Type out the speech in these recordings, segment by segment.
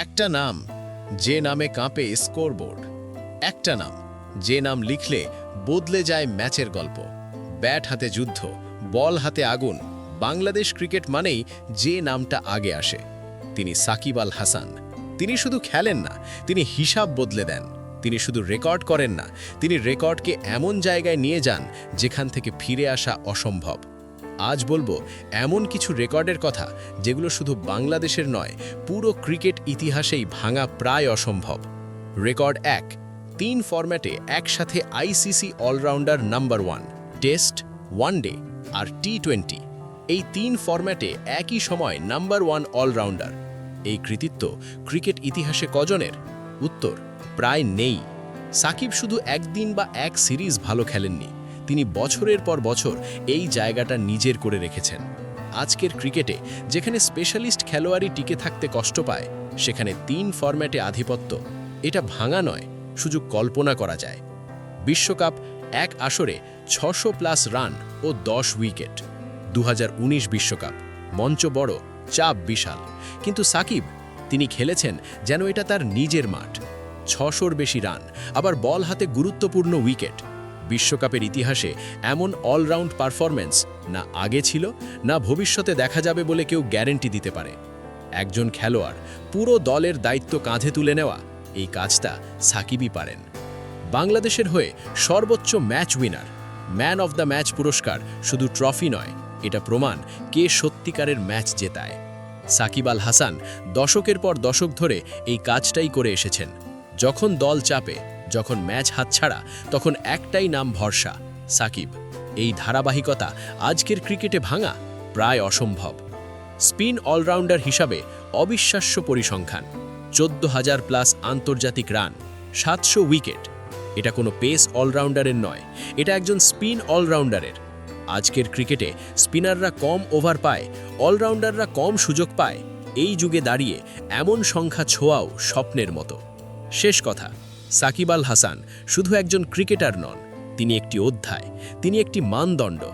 একটা নাম, যে নামে কাঁপে স্কোরবোর্ড। একটা নাম, যে নাম লিখলে বদলে যায় ম্যাচের গল্প। ব্যাট হাতে যুদ্ধ, বল হাতে আগুন, বাংলাদেশ ক্রিকেট মানেই যে নামটা আগে আসে। তিনি সাকিব আল হাসান। তিনি শুধু খেলেন না, তিনি হিসাব বদলে দেন। তিনি শুধু রেকর্ড করেন না, তিনি রেকর্ডকে এমন জায়গায় নিয়ে যান, যেখান থেকে ফিরে আসা অসম্ভব। আজ বলব, এমন কিছু রেকর্ডের কথা যেগুলো শুধু বাংলাদেশের নয়, পুরো ক্রিকেট ইতিহাসেই ভাঙা প্রায় অসম্ভব। রেকর্ড এক, তিন ফরম্যাটে একসাথে ICC allrounder number one, test one day আর টি টোয়েন্টি এই তিন ফরম্যাটে একই সময় নাম্বার ওয়ান অলরাউন্ডার। এই কৃতিত্ব ক্রিকেট ইতিহাসে কজনের? উত্তর, প্রায় নেই। সাকিব শুধু একদিন বা এক সিরিজ ভালো খেলেননি। তিনি বছরের পর বছর এই জায়গাটা নিজের করে রেখেছেন। আজকের ক্রিকেটে যেখানে স্পেশালিস্ট খেলোয়াড়ই টিকে থাকতে কষ্ট পায়, সেখানে তিন ফরম্যাটে আধিপত্য। এটা ভাঙা নয় সুযোগ কল্পনা করা যায়। বিশ্বকাপ এক আসরে ছশো প্লাস রান ও দশ উইকেট। দু বিশ্বকাপ, মঞ্চ বড়, চাপ বিশাল। কিন্তু সাকিব, তিনি খেলেছেন যেন এটা তার নিজের মাঠ। ছশোর বেশি রান, আবার বল হাতে গুরুত্বপূর্ণ উইকেট। বিশ্বকাপের ইতিহাসে এমন অলরাউন্ড পারফরম্যান্স না আগে ছিল, না ভবিষ্যতে দেখা যাবে বলে কেউ গ্যারেন্টি দিতে পারে। একজন খেলোয়াড় পুরো দলের দায়িত্ব কাঁধে তুলে নেওয়া, এই কাজটা সাকিবই পারেন। বাংলাদেশের হয়ে সর্বোচ্চ match winner man of the match পুরস্কার শুধু ট্রফি নয়, এটা প্রমাণ কে সত্যিকারের ম্যাচ জেতায়। সাকিব আল হাসান দশকের পর দশক ধরে এই কাজটাই করে এসেছেন। যখন দল চাপে যখন ম্যাচ হাতছাড়া, তখন একটাই নাম ভরসা, সাকিব। এই ধারাবাহিকতা আজকের ক্রিকেটে ভাঙা প্রায় অসম্ভব। স্পিন অলরাউন্ডার হিসাবে অবিশ্বাস্য পরিসংখ্যান, চোদ্দ হাজার প্লাস আন্তর্জাতিক রান, সাতশো উইকেট। এটা কোনো পেস অলরাউন্ডারের নয়, এটা একজন স্পিন অলরাউন্ডারের। আজকের ক্রিকেটে স্পিনাররা কম ওভার পায়, অলরাউন্ডাররা কম সুযোগ পায়। এই যুগে দাঁড়িয়ে এমন সংখ্যা ছোঁয়াও স্বপ্নের মতো। শেষ কথা। সাকিব আল হাসান শুধু একজন ক্রিকেটার নন, তিনি একটি অধ্যায়, তিনি একটি মানদণ্ড।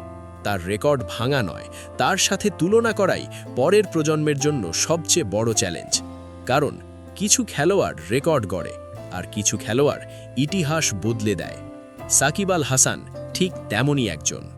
তার রেকর্ড ভাঙা নয়, তার সাথে তুলনা করাই পরের প্রজন্মের জন্য সবচেয়ে বড় চ্যালেঞ্জ। কারণ কিছু খেলোয়াড় রেকর্ড গড়ে আর কিছু খেলোয়াড় ইতিহাস বদলে দেয়। সাকিব আল হাসান ঠিক তেমনই একজন।